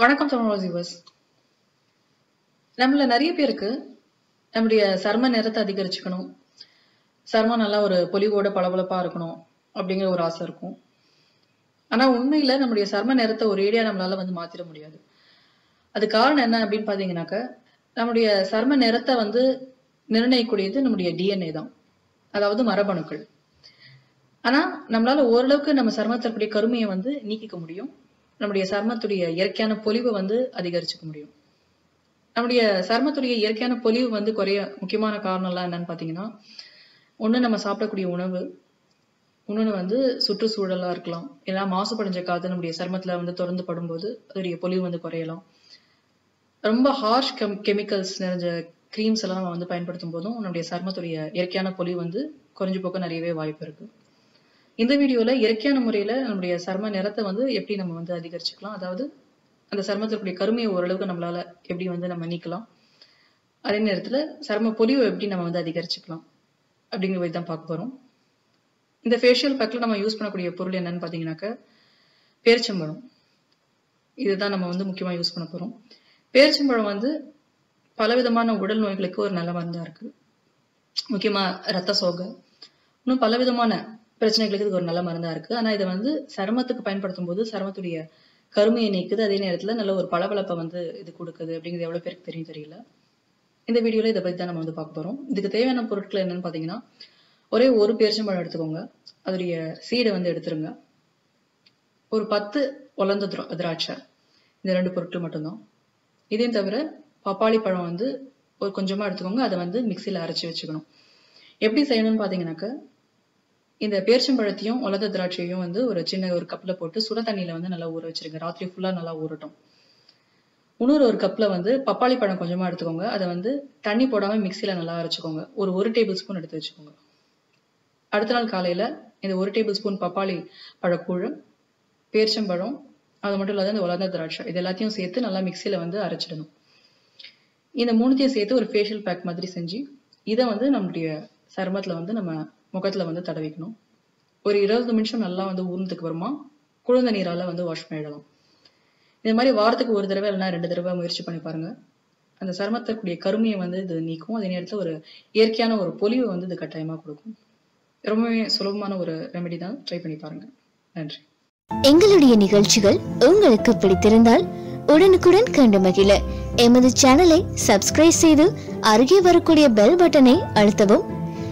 வணக்கம் தமிழ் வியூவர்ஸ். நம்மள நிறைய பேருக்கு நம்முடைய சர்ம நிறத்தை அதிகரிச்சுக்கணும். சர்மம் நல்லா ஒரு பொலிவோட பளபளப்பா இருக்கணும் அப்படிங்கிற ஒரு ஆசை இருக்கும். ஆனா உண்மையில நம்முடைய சர்ம நிறத்தை ஒரேடியா நம்மளால வந்து மாத்திர முடியாது. அது காரணம் என்ன அப்படின்னு பாத்தீங்கன்னாக்க நம்முடைய சர்ம நேரத்தை வந்து நிர்ணயிக்கூடியது நம்முடைய டிஎன்ஏ தான். அதாவது மரபணுக்கள். ஆனா நம்மளால ஓரளவுக்கு நம்ம சர்மத்தில் இருக்கக்கூடிய கருமையை வந்து நீக்கிக்க முடியும். நம்முடைய சர்மத்துடைய இயற்கையான பொலிவை வந்து அதிகரிச்சுக்க முடியும். நம்முடைய சர்மத்துடைய இயற்கையான பொலிவு வந்து குறைய முக்கியமான காரணம்லாம் என்னன்னு பார்த்தீங்கன்னா ஒன்று நம்ம சாப்பிடக்கூடிய உணவு இன்னொன்று வந்து சுற்றுச்சூழலாக இருக்கலாம். ஏன்னா மாசுபடைஞ்ச காத்து நம்முடைய சர்மத்தில் வந்து தொடர்ந்து படும்போது அதோடைய பொலிவு வந்து குறையலாம். ரொம்ப ஹார்ஷ் கெம் கெமிக்கல்ஸ் நிறைஞ்ச க்ரீம்ஸ் எல்லாம் நம்ம வந்து பயன்படுத்தும் போதும் நம்முடைய சர்மத்துடைய இயற்கையான பொலிவு வந்து குறைஞ்சு போக்க நிறையவே வாய்ப்பு இருக்குது இந்த வீடியோவில் இயற்கையான முறையில் நம்முடைய சர்ம நிறத்தை வந்து எப்படி நம்ம வந்து அதிகரிச்சுக்கலாம்? அதாவது அந்த சர்மத்திற்குரிய கருமையை ஓரளவுக்கு நம்மளால் எப்படி வந்து நம்ம நீக்கலாம்? அதே நேரத்தில் சர்ம பொலிவை எப்படி நம்ம வந்து அதிகரிச்சுக்கலாம்? அப்படிங்கிற மாதிரி தான் பார்க்க போகிறோம் இந்த ஃபேஷியல் பேக்கில் நம்ம யூஸ் பண்ணக்கூடிய பொருள் என்னன்னு பார்த்தீங்கன்னாக்க பேரிச்சம்பழம். இதுதான் நம்ம வந்து முக்கியமாக யூஸ் பண்ண போகிறோம் பேரிச்சம்பழம் வந்து பலவிதமான உடல் நோய்களுக்கு ஒரு நல்ல மருந்தாக இருக்குது முக்கியமாக ரத்த சோகை. இன்னும் பலவிதமான பிரச்சனைகளுக்கு இது ஒரு நல்ல மருந்தா இருக்கு. ஆனா இதை வந்து சருமத்துக்கு பயன்படுத்தும் போது சருமத்துடைய கருமையை நீக்குது. அதே நேரத்துல நல்ல ஒரு பளபளப்பை வந்து இது கொடுக்குது. அப்படிங்கிறது எவ்வளவு பேருக்கு தெரியும் தெரியல. இந்த வீடியோல இதை பத்தி தான் நம்ம வந்து பார்க்க போறோம். இதுக்கு தேவையான பொருட்கள் என்னன்னு பாத்தீங்கன்னா ஒரே ஒரு பேரிச்சம்பழம் எடுத்துக்கோங்க. அதோடைய சீடை வந்து எடுத்துருங்க. ஒரு பத்து உலர்ந்த திராட்சை. இந்த ரெண்டு பொருட்கள் மட்டும்தான். இதையும் தவிர பப்பாளி பழம் வந்து ஒரு கொஞ்சமா எடுத்துக்கோங்க. அதை வந்து மிக்சியில் அரைச்சி வச்சுக்கணும். எப்படி செய்யணும்னு பாத்தீங்கன்னாக்க இந்த பேரிச்சம்பழத்தையும் உலத திராட்சையும் வந்து ஒரு சின்ன ஒரு கப்பில் போட்டு சுட தண்ணியில் வந்து நல்லா ஊற வச்சிருங்க. ராத்திரி ஃபுல்லாக நல்லா ஊறட்டும். இன்னொரு ஒரு கப்பில் வந்து பப்பாளி பழம் கொஞ்சமாக எடுத்துக்கோங்க. அதை வந்து தண்ணி போடாமல் மிக்சியில் நல்லா அரைச்சிக்கோங்க. ஒரு ஒரு டேபிள் ஸ்பூன் எடுத்து வச்சுக்கோங்க. அடுத்த நாள் காலையில் இந்த ஒரு டேபிள் ஸ்பூன் பப்பாளி பழக்கூழ் பேரிச்சம்பழம் அது மட்டும் இல்லாத இந்த உலர்ந்த திராட்சை இது எல்லாத்தையும் சேர்த்து நல்லா மிக்சியில் வந்து அரைச்சிடணும். இந்த மூணுத்தையும் சேர்த்து ஒரு ஃபேஷியல் பேக் மாதிரி செஞ்சு இதை வந்து நம்மளுடைய சருமத்தில் வந்து நம்ம முகத்துல வந்து தடவிக்கணும். ஒரு இருபது நிமிஷம் நல்லா வந்து ஊர்னதுக்கு அப்புறமா குழந்த நீரால வந்து வாஷ் பண்ணிடலாம். இந்த மாதிரி வாரத்துக்கு ஒரு தடவை இல்லைன்னா ரெண்டு தடவை முயற்சி பண்ணி பாருங்க. அந்த சருமத்திற்குரிய கருமையை வந்து இது நீக்கும். அதே நேரத்தில் ஒரு இயற்கையான ஒரு பொலிவை வந்து இது கட்டாயமா கொடுக்கும். ரொம்பவே சுலபமான ஒரு ரெமெடி தான். ட்ரை பண்ணி பாருங்க. நன்றி. எங்களுடைய நிகழ்ச்சிகள் உங்களுக்கு பிடித்திருந்தால் உடனுக்குடன் கண்டு மகிழ. எமது சேனலை சப்ஸ்கிரைப் செய்து அருகே வரக்கூடிய பெல் பட்டனை அழுத்தவும்